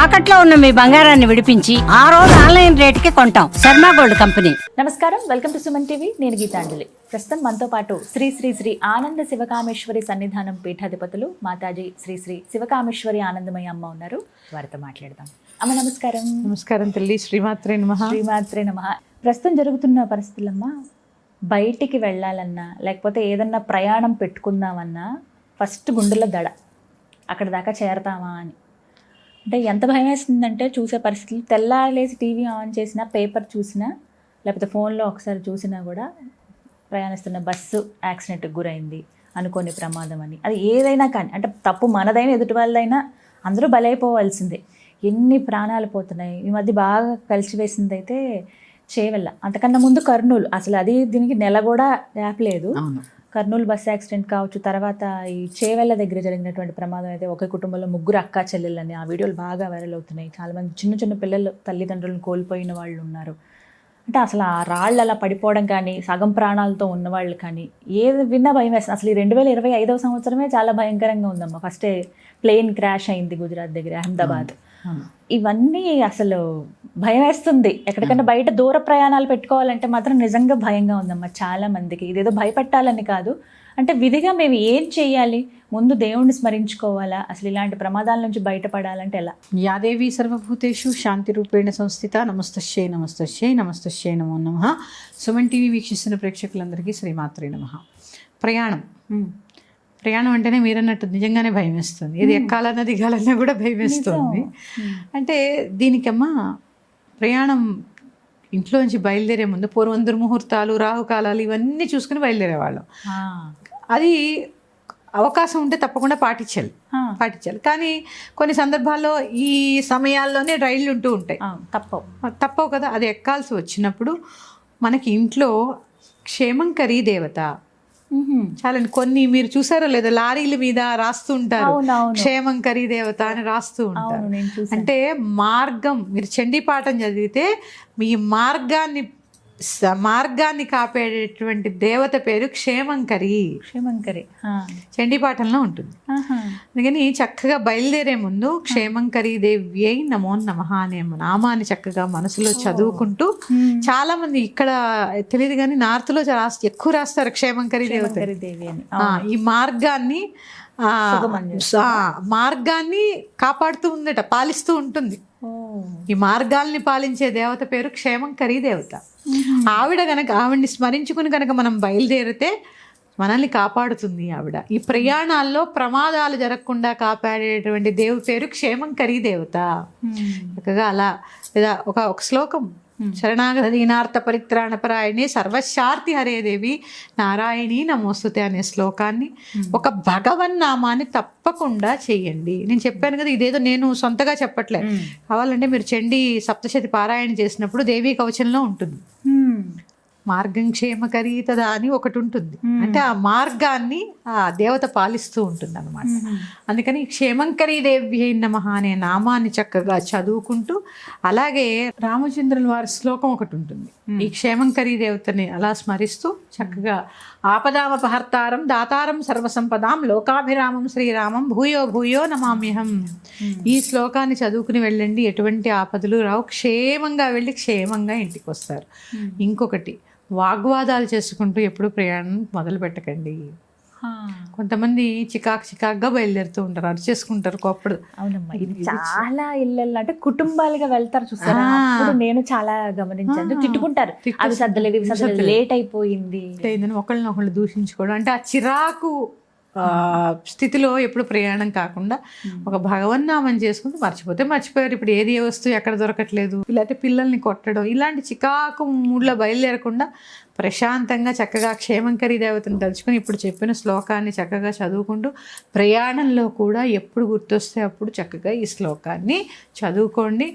తాకట్లో ఉన్న మీ బంగారాన్ని విడిపించి ఆ రోజు ఆన్లైన్ రేటుకి కొంటాం. Sharma gold company. నమస్కారం. Welcome to Suman TV. నేను గీతాంజలి ప్రస్తుతం మనతో పాటు శ్రీ శ్రీ శ్రీ ఆనంద శివకామేశ్వరి సన్నిధానం పీఠాధిపతులు మాతాజీ శ్రీ శ్రీ శివకామేశ్వరి ఆనందమయ్య అమ్మ ఉన్నారు. వారితో మాట్లాడదాం. అమ్మ నమస్కారం. నమస్కారం తల్లి. శ్రీమాత్రే నమ. శ్రీమాత్రే నమ. ప్రస్తుతం జరుగుతున్న పరిస్థితులమ్మా బయటికి వెళ్ళాలన్నా లేకపోతే ఏదన్నా ప్రయాణం పెట్టుకుందామన్నా ఫస్ట్ గుండెల దడ. అక్కడ దాకా చేరతామా అని. అంటే ఎంత భయం వేస్తుందంటే చూసే పరిస్థితులు తెల్లారేసి టీవీ ఆన్ చేసినా పేపర్ చూసినా లేకపోతే ఫోన్లో ఒకసారి చూసినా కూడా ప్రయాణిస్తున్న బస్సు యాక్సిడెంట్కి గురైంది అనుకోని ప్రమాదం అని. అది ఏదైనా కానీ అంటే తప్పు మనదైనా ఎదుటి వాళ్ళదైనా అందరూ బలైపోవాల్సిందే. ఎన్ని ప్రాణాలు పోతున్నాయి? ఈ మధ్య బాగా కలిసివేసింది అయితే చేవెళ్ళ. అంతకన్నా ముందు కర్నూలు. అసలు అది దీనికి నెల కూడా యాప్ లేదు. కర్నూలు బస్ యాక్సిడెంట్ కావచ్చు తర్వాత ఈ చేవెళ్ళ దగ్గర జరిగినటువంటి ప్రమాదం అయితే ఒకే కుటుంబంలో ముగ్గురు అక్క చెల్లెళ్ళని ఆ వీడియోలు బాగా వైరల్ అవుతున్నాయి. చాలామంది చిన్న చిన్న పిల్లలు తల్లిదండ్రులను కోల్పోయిన వాళ్ళు ఉన్నారు. అంటే అసలు ఆ రాళ్ళు అలా పడిపోవడం కానీ సగం ప్రాణాలతో ఉన్నవాళ్ళు కానీ ఏది విన్నా భయం వేస్తుంది. అసలు ఈ రెండు వేల ఇరవై ఐదవ సంవత్సరమే చాలా భయంకరంగా ఉందమ్మా. ఫస్టే ప్లేన్ క్రాష్ అయింది గుజరాత్ దగ్గర అహ్మదాబాద్. ఇవన్నీ అసలు భయం వేస్తుంది ఎక్కడికైనా బయట దూర ప్రయాణాలు పెట్టుకోవాలంటే మాత్రం నిజంగా భయంగా ఉందమ్మా చాలా మందికి. ఇదేదో భయపెట్టాలని కాదు. అంటే విధిగా మేము ఏం చేయాలి? ముందు దేవుణ్ణి స్మరించుకోవాలా? అసలు ఇలాంటి ప్రమాదాల నుంచి బయటపడాలంటే ఎలా? యాదేవి సర్వభూతేషు శాంతి రూపేణ సంస్థిత నమస్తశ్యై నమస్తశ్యై నమస్తశ్యై నమో నమ. సుమన్ టీవీ వీక్షిస్తున్న ప్రేక్షకులందరికీ శ్రీమాత్రే నమ. ప్రయాణం. ప్రయాణం అంటేనే మీరన్నట్టు నిజంగానే భయం వేస్తుంది ఇది ఎక్కాలన్నా దిగాలన్నా కూడా భయం వేస్తుంది అంటే దీనికమ్మా ప్రయాణం ఇంట్లోంచి బయలుదేరే ముందు పూర్వం దుర్ముహూర్తాలు రాహుకాలాలు ఇవన్నీ చూసుకుని బయలుదేరేవాళ్ళం. అది అవకాశం ఉంటే తప్పకుండా పాటించాలి. పాటించాలి. కానీ కొన్ని సందర్భాల్లో ఈ సమయాల్లోనే రైళ్ళు ఉంటూ ఉంటాయి. తప్పవు. తప్పవు కదా. అది ఎక్కాల్సి వచ్చినప్పుడు మనకి ఇంట్లో క్షేమంకరీ దేవత. చాలండి. కొన్ని మీరు చూసారో లేదా లారీల మీద రాస్తూ ఉంటారు అవునవును. క్షేమంకరీ దేవత అని రాస్తూ ఉంటారు. అంటే మార్గం మీరు చండీ పాఠం చదివితే మీ మార్గాన్ని మార్గాన్ని కాపాడేటువంటి దేవత పేరు క్షేమంకరి. క్షేమంకరి. చండీపాఠంలో ఉంటుంది. అందుకని చక్కగా బయలుదేరే ముందు క్షేమంకరీ దేవ్యై నమో నమ అనే నామాన్ని చక్కగా మనసులో చదువుకుంటూ. చాలా మంది ఇక్కడ తెలియదు కానీ నార్త్లో చాలా రాస్- ఎక్కువ రాస్తారు క్షేమంకరీ దేవత దేవి అని ఈ మార్గాన్ని మార్గాన్ని కాపాడుతూ ఉందట పాలిస్తూ ఉంటుంది. ఈ మార్గాల్ని పాలించే దేవత పేరు క్షేమంకరీ దేవత ఆవిడ గనక ఆవిడ్ని స్మరించుకుని గనక మనం బయలుదేరితే మనల్ని కాపాడుతుంది ఆవిడ. ఈ ప్రయాణాల్లో ప్రమాదాలు జరగకుండా కాపాడేటువంటి దేవుడి పేరు క్షేమంకరీ దేవత. చక్కగా అలా లేదా ఒక ఒక శ్లోకం శరణాగత దీనార్థ పరిత్రాణ పరాయణి సర్వశార్తి హరే దేవి నారాయణి నమోస్తుతే అనే శ్లోకాన్ని ఒక భగవన్ నామాన్ని తప్పకుండా చెయ్యండి నేను చెప్పాను కదా ఇదేదో నేను సొంతగా చెప్పట్లే. కావాలంటే మీరు చండీ సప్తశతి పారాయణ చేసినప్పుడు దేవీ కవచంలో ఉంటుంది. మార్గం క్షేమకరీ తదా అని ఒకటి ఉంటుంది అంటే ఆ మార్గాన్ని దేవత పాలిస్తూ ఉంటుంది అనమాట అందుకని క్షేమంకరీ దేవ్యై నమ అనే నామాన్ని చక్కగా చదువుకుంటూ అలాగే రామచంద్రుల వారి శ్లోకం ఒకటి ఉంటుంది. ఈ క్షేమంకరీ దేవతని అలా స్మరిస్తూ చక్కగా ఆపదామపహర్తారం దాతారం సర్వసంపదాం లోకాభిరామం శ్రీరామం భూయో భూయో నమామ్యహం. ఈ శ్లోకాన్ని చదువుకుని వెళ్ళండి. ఎటువంటి ఆపదలు రావు. క్షేమంగా వెళ్ళి క్షేమంగా ఇంటికి వస్తారు. ఇంకొకటి వాగ్వాదాలు చేసుకుంటూ ఎప్పుడు ప్రయాణం మొదలు పెట్టకండి. ఆ. కొంతమంది చికాక్ చికాక్గా బయలుదేరుతూ ఉంటారు అరిచేసుకుంటారు కోప్పుడు అవునమ్మా ఇది చాలా ఇళ్ళల్లో అంటే కుటుంబాలుగా వెళ్తారు చూసారా? అప్పుడు నేను చాలా గమనించాను. తిట్టుకుంటారు. అవి సర్దలేదు ఇవి సర్దలేదు లేట్ అయిపోయింది. అయిందని ఒకళ్ళని ఒకళ్ళు దూషించుకోవడం. అంటే ఆ చిరాకు ఆ, స్థితిలో ఎప్పుడు ప్రయాణం కాకుండా ఒక భగవన్నామం చేసుకుంటూ మర్చిపోతే మర్చిపోయారు. ఇప్పుడు ఏది ఏ వస్తువు ఎక్కడ దొరకట్లేదు. లేకపోతే పిల్లల్ని కొట్టడం ఇలాంటి చికాకు మూడ్లో బయలుదేరకుండా ప్రశాంతంగా చక్కగా క్షేమంకరి దేవతను తలుచుకొని ఇప్పుడు చెప్పిన శ్లోకాన్ని చక్కగా చదువుకుంటూ ప్రయాణంలో కూడా ఎప్పుడు గుర్తొస్తే అప్పుడు చక్కగా ఈ శ్లోకాన్ని చదువుకోండి.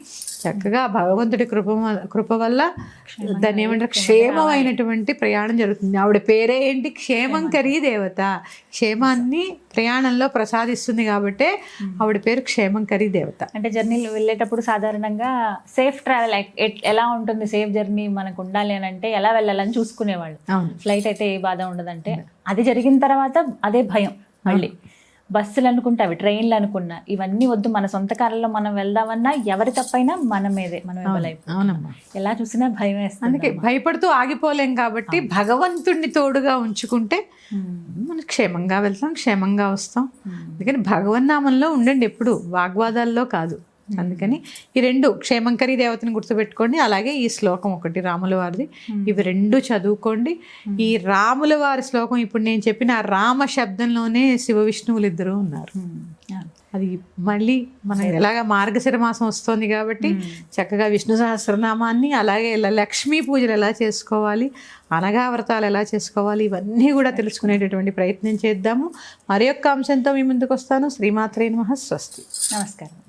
చక్కగా భగవంతుడి కృప కృప వల్ల దాన్ని ఏమంటారు క్షేమమైనటువంటి ప్రయాణం జరుగుతుంది. ఆవిడ పేరే ఏంటి? క్షేమంకరీ దేవత. క్షేమాన్ని ప్రయాణంలో ప్రసాదిస్తుంది కాబట్టే ఆవిడ పేరు క్షేమంకరీ దేవత. అంటే జర్నీలు వెళ్ళేటప్పుడు సాధారణంగా సేఫ్ ట్రావెల్ ఎలా ఉంటుంది సేఫ్ జర్నీ మనకు ఉండాలి అని అంటే ఎలా వెళ్ళాలని చూసుకునేవాళ్ళు. ఫ్లైట్ అయితే ఏ బాధ ఉండదంటే అది. జరిగిన తర్వాత అదే భయం మళ్ళీ. బస్సులు అనుకుంటే అవి ట్రైన్లు అనుకున్నా ఇవన్నీ వద్దు మన సొంత కాలంలో మనం వెళ్దామన్నా ఎవరి తప్పైనా మన మీదే మనం అవునమ్మా. ఎలా చూసినా భయం అందుకే భయపడుతూ ఆగిపోలేం కాబట్టి భగవంతుడిని తోడుగా ఉంచుకుంటే మనం క్షేమంగా వెళ్తాం క్షేమంగా వస్తాం. అందుకని భగవన్నామంలో ఉండండి ఎప్పుడు వాగ్వాదాల్లో కాదు. అందుకని ఈ రెండు క్షేమంకరి దేవతని గుర్తుపెట్టుకోండి. అలాగే ఈ శ్లోకం ఒకటి రాముల వారిది. ఇవి రెండు చదువుకోండి. ఈ రాముల వారి శ్లోకం ఇప్పుడు నేను చెప్పిన ఆ రామ శబ్దంలోనే శివ విష్ణువులు ఇద్దరు ఉన్నారు. అది మళ్ళీ మనం ఎలాగ మార్గశిర మాసం వస్తుంది కాబట్టి చక్కగా విష్ణు సహస్రనామాన్ని అలాగే ఇలా లక్ష్మీ పూజలు ఎలా చేసుకోవాలి అనగా వ్రతాలు ఎలా చేసుకోవాలి ఇవన్నీ కూడా తెలుసుకునేటటువంటి ప్రయత్నం చేద్దాము. మరి యొక్క అంశంతో మీ ముందుకు వస్తాను. శ్రీమాత్రే నమః. స్వస్తి. నమస్కారం.